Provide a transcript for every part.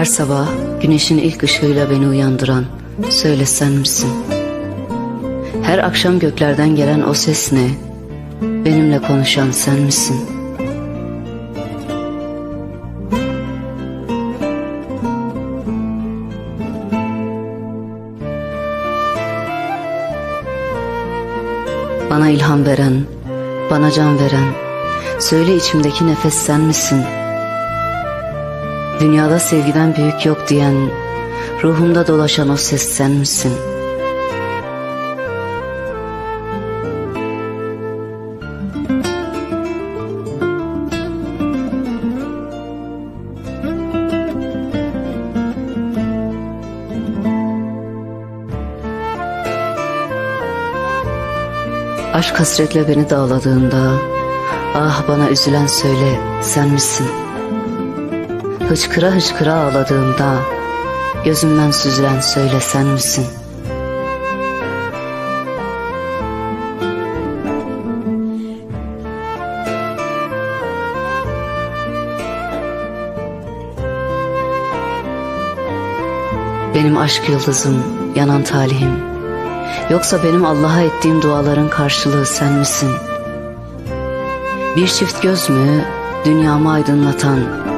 Her sabah güneşin ilk ışığıyla beni uyandıran söyle sen misin? Her akşam göklerden gelen o ses ne? Benimle konuşan sen misin? Bana ilham veren, bana can veren, söyle içimdeki nefes sen misin? Dünyada sevgiden büyük yok diyen, ruhumda dolaşan o ses sen misin? Aşk hasretle beni dağladığında, ah bana üzülen söyle sen misin? Hıçkıra hıçkıra ağladığımda, gözümden süzülen söyle sen misin? Benim aşk yıldızım, yanan talihim. Yoksa benim Allah'a ettiğim duaların karşılığı sen misin? Bir çift göz mü, dünyamı aydınlatan,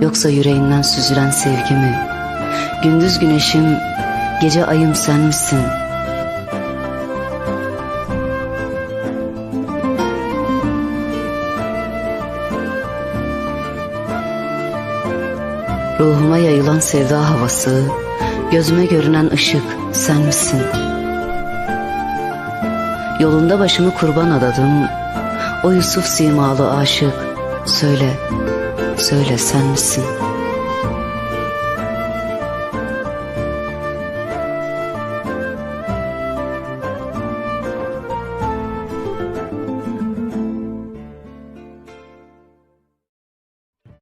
yoksa yüreğinden süzülen sevgi mi? Gündüz güneşim, gece ayım sen misin? Ruhuma yayılan sevda havası, gözüme görünen ışık sen misin? Yolunda başımı kurban adadım, o Yusuf simalı aşık, söyle, söyle sen misin?''